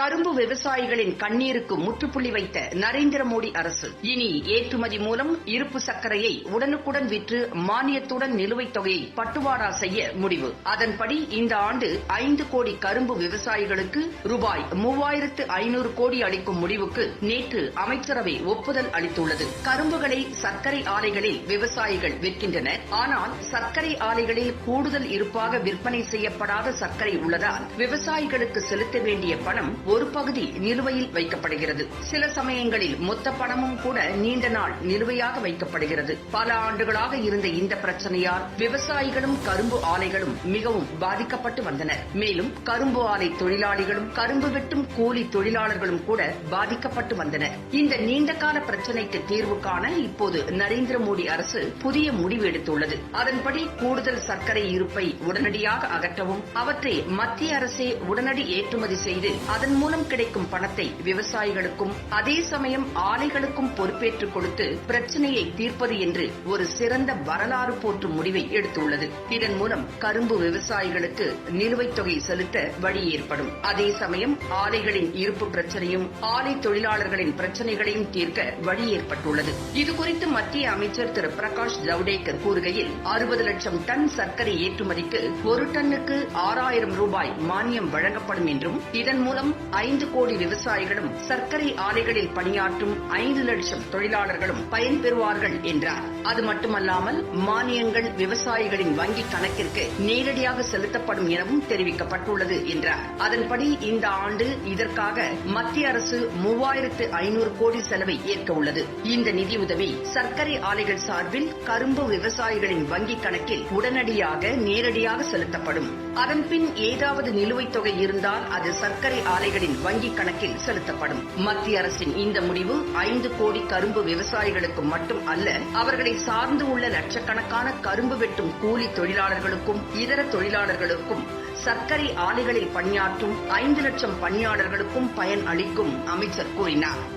கரும்பு விவசாயிகளின் கண்ணீருக்கு முற்றுப்புள்ளி வைத்த நரேந்திர மோடி அரசு. இனி ஏற்றுமதி மூலம் இருப்பு சர்க்கரையை உடனுக்குடன் விற்று மானியத்துடன் நிலுவைத் தொகையை பட்டுவாடா செய்ய முடிவு. அதன்படி இந்த ஆண்டு ஐந்து கோடி கரும்பு விவசாயிகளுக்கு ரூபாய் மூவாயிரத்து ஐநூறு கோடி அளிக்கும் முடிவுக்கு நேற்று அமைச்சரவை ஒப்புதல் அளித்துள்ளது. கரும்புகளை சர்க்கரை ஆலைகளில் விவசாயிகள் விற்கின்றனர். ஆனால் சர்க்கரை ஆலைகளில் கூடுதல் இருப்பாக விற்பனை செய்யப்படாத சர்க்கரை உள்ளதால் விவசாயிகளுக்கு செலுத்த வேண்டிய பணம் ஒரு பகுதி நிலுவையில் வைக்கப்படுகிறது. சில சமயங்களில் மொத்த பணமும் கூட நீண்ட நாள் நிலுவையாக வைக்கப்படுகிறது. பல ஆண்டுகளாக இருந்த இந்த பிரச்சனையால் விவசாயிகளும் கரும்பு ஆலைகளும் மிகவும் பாதிக்கப்பட்டு வந்தனர் மேலும் கரும்பு ஆலை தொழிலாளிகளும் கரும்பு வெட்டும் கூலி தொழிலாளர்களும் கூட பாதிக்கப்பட்டு வந்தனர் இந்த நீண்டகால பிரச்சனைக்கு தீர்வு காண இப்போது நரேந்திர மோடி அரசு புதிய முடிவு எடுத்துள்ளது. அதன்படி கூடுதல் சர்க்கரை இருப்பை உடனடியாக அகற்றவும் அவற்றை மத்திய அரசே உடனடி ஏற்றுமதி செய்து அதன் மூலம் கிடைக்கும் பணத்தை விவசாயிகளுக்கும் அதே சமயம் ஆலைகளுக்கும் பொறுப்பேற்றுக் கொடுத்து பிரச்சனையை தீர்ப்பது என்று ஒரு சிறந்த வரலாறு போற்றும் முடிவை எடுத்துள்ளது. இதன் மூலம் கரும்பு விவசாயிகளுக்கு நிலுவைத் தொகை செலுத்த வழி ஏற்படும். அதே சமயம் ஆலைகளின் இருப்பு பிரச்சனையும் ஆலை தொழிலாளர்களின் பிரச்சனைகளையும் தீர்க்க வழி ஏற்பட்டுள்ளது. இதுகுறித்து மத்திய அமைச்சர் திரு. பிரகாஷ் ஜவடேகர் கூறுகையில் அறுபது லட்சம் டன் சர்க்கரை ஏற்றுமதிக்கு ஒரு டன்னுக்கு ஆறாயிரம் ரூபாய் மானியம் வழங்கப்படும் என்றும் இதன் மூலம் ஐந்து கோடி விவசாயிகளும் சர்க்கரை ஆலைகளில் பணியாற்றும் ஐந்து லட்சம் தொழிலாளர்களும் பயன்பெறுவார்கள் என்றார். அது மட்டுமல்லாமல் மானியங்கள் விவசாயிகளின் வங்கிக் கணக்கிற்கு நேரடியாக செலுத்தப்படும் எனவும் தெரிவிக்கப்பட்டுள்ளது என்றார். அதன்படி இந்த ஆண்டு இதற்காக மத்திய அரசு மூவாயிரத்து ஐநூறு கோடி செலவை ஏற்க உள்ளது. இந்த நிதியுதவி சர்க்கரை ஆலைகள் சார்பில் கரும்பு விவசாயிகளின் வங்கிக் கணக்கில் உடனடியாக நேரடியாக செலுத்தப்படும். அதன்பின் ஏதாவது நிலுவைத் தொகை இருந்தால் அது சர்க்கரை ஆலைகள் விவசாயிகளின் வங்கிக் கணக்கில் செலுத்தப்படும். மத்திய அரசின் இந்த முடிவு ஐந்து கோடி கரும்பு விவசாயிகளுக்கு மட்டும் அல்ல அவர்களை சார்ந்து உள்ள லட்சக்கணக்கான கரும்பு வெட்டும் கூலி தொழிலாளர்களுக்கும் இதர தொழிலாளர்களுக்கும் சர்க்கரை ஆலைகளில் பணியாற்றும் ஐந்து லட்சம் பணியாளர்களுக்கும் பயன் அளிக்கும் அமைச்சர் கூறினார்.